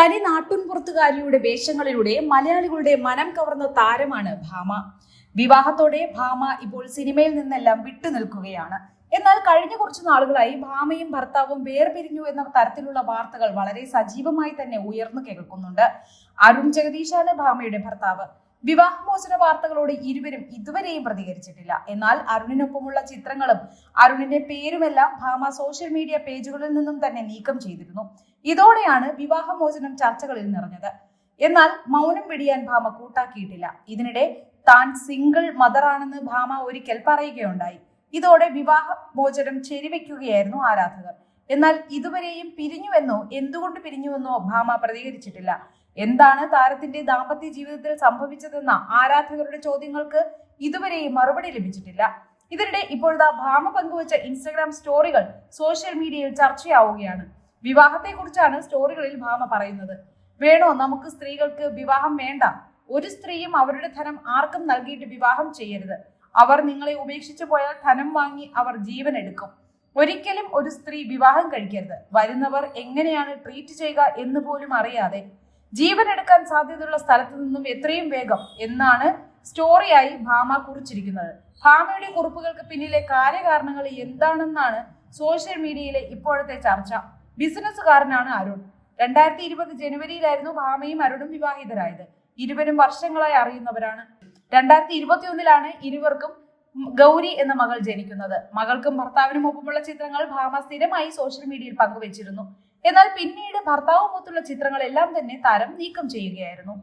തനി നാട്ടുൻപുറത്തുകാരിയുടെ വേഷങ്ങളിലൂടെ മലയാളികളുടെ മനം കവർന്ന താരമാണ് ഭാമ. വിവാഹത്തോടെ ഭാമ ഇപ്പോൾ സിനിമയിൽ നിന്നെല്ലാം വിട്ടുനിൽക്കുകയാണ് എന്നാൽ കഴിഞ്ഞ കുറച്ചു നാളുകളായി ഭാമയും ഭർത്താവും വേർപിരിഞ്ഞു എന്ന തരത്തിലുള്ള വാർത്തകൾ വളരെ സജീവമായി തന്നെ ഉയർന്നു കേൾക്കുന്നുണ്ട്. അരുൺ ജഗദീഷാണ് ഭാമയുടെ ഭർത്താവ്. വിവാഹമോചന വാർത്തകളോട് ഇരുവരും ഇതുവരെയും പ്രതികരിച്ചിട്ടില്ല. എന്നാൽ അരുണിനൊപ്പമുള്ള ചിത്രങ്ങളും അരുണിന്റെ പേരുമെല്ലാം ഭാമ സോഷ്യൽ മീഡിയ പേജുകളിൽ നിന്നും തന്നെ നീക്കം ചെയ്തിരുന്നു. ഇതോടെയാണ് വിവാഹമോചനം ചർച്ചകളിൽ നിറഞ്ഞത്. എന്നാൽ മൗനം പിടിയാൻ ഭാമ കൂട്ടാക്കിയിട്ടില്ല. ഇതിനിടെ താൻ സിംഗിൾ മദറാണെന്ന് ഭാമ ഒരിക്കൽ പറയുകയുണ്ടായി. ഇതോടെ വിവാഹമോചനം മോചനം ശരിവെക്കുകയായിരുന്നു ആരാധകർ. എന്നാൽ ഇതുവരെയും പിരിഞ്ഞുവെന്നോ എന്തുകൊണ്ട് പിരിഞ്ഞുവെന്നോ ഭാമ പ്രതികരിച്ചിട്ടില്ല. എന്താണ് താരത്തിന്റെ ദാമ്പത്യ ജീവിതത്തിൽ സംഭവിച്ചതെന്ന ആരാധകരുടെ ചോദ്യങ്ങൾക്ക് ഇതുവരെയും മറുപടി ലഭിച്ചിട്ടില്ല. ഇതിനിടെ ഇപ്പോഴത്തെ ഭാമ പങ്കുവച്ച ഇൻസ്റ്റഗ്രാം സ്റ്റോറികൾ സോഷ്യൽ മീഡിയയിൽ ചർച്ചയാവുകയാണ്. വിവാഹത്തെക്കുറിച്ചാണ് സ്റ്റോറികളിൽ ഭാമ പറയുന്നത്. വേണോ? നമുക്ക് സ്ത്രീകൾക്ക് വിവാഹം വേണ്ട. ഒരു സ്ത്രീയും അവരുടെ ധനം ആർക്കും നൽകിയിട്ട് വിവാഹം ചെയ്യരുത്. അവർ നിങ്ങളെ ഉപേക്ഷിച്ചു പോയാൽ ധനം വാങ്ങി അവർ ജീവൻ എടുക്കും. ഒരിക്കലും ഒരു സ്ത്രീ വിവാഹം കഴിക്കരുത്. വരുന്നവർ എങ്ങനെയാണ് ട്രീറ്റ് ചെയ്യുക എന്ന് പോലും അറിയാതെ ജീവൻ എടുക്കാൻ സാധ്യതയുള്ള സ്ഥലത്തു നിന്നും എത്രയും വേഗം എന്നാണ് സ്റ്റോറിയായി ഭാമ കുറിച്ചിരിക്കുന്നത്. ഭാമയുടെ കുറിപ്പുകൾക്ക് പിന്നിലെ കാര്യകാരണങ്ങൾ എന്താണെന്നാണ് സോഷ്യൽ മീഡിയയിലെ ഇപ്പോഴത്തെ ചർച്ച. ബിസിനസ്സുകാരനാണ് അരുൺ. രണ്ടായിരത്തി ഇരുപത് ജനുവരിയിലായിരുന്നു ഭാമയും അരുണും വിവാഹിതരായത്. ഇരുവരും വർഷങ്ങളായി അറിയുന്നവരാണ്. രണ്ടായിരത്തി ഇരുപത്തി ഒന്നിലാണ് ഇരുവർക്കും ഗൗരി എന്ന മകൾ ജനിക്കുന്നത്. മകൾക്കും ഭർത്താവിനും ഒപ്പമുള്ള ചിത്രങ്ങൾ ഭാമ സ്ഥിരമായി സോഷ്യൽ മീഡിയയിൽ പങ്കുവച്ചിരുന്നു. എന്നാൽ പിന്നീട് ഭർത്താവുമൊത്തുള്ള ചിത്രങ്ങളെല്ലാം തന്നെ താരം നീക്കം ചെയ്യുകയായിരുന്നു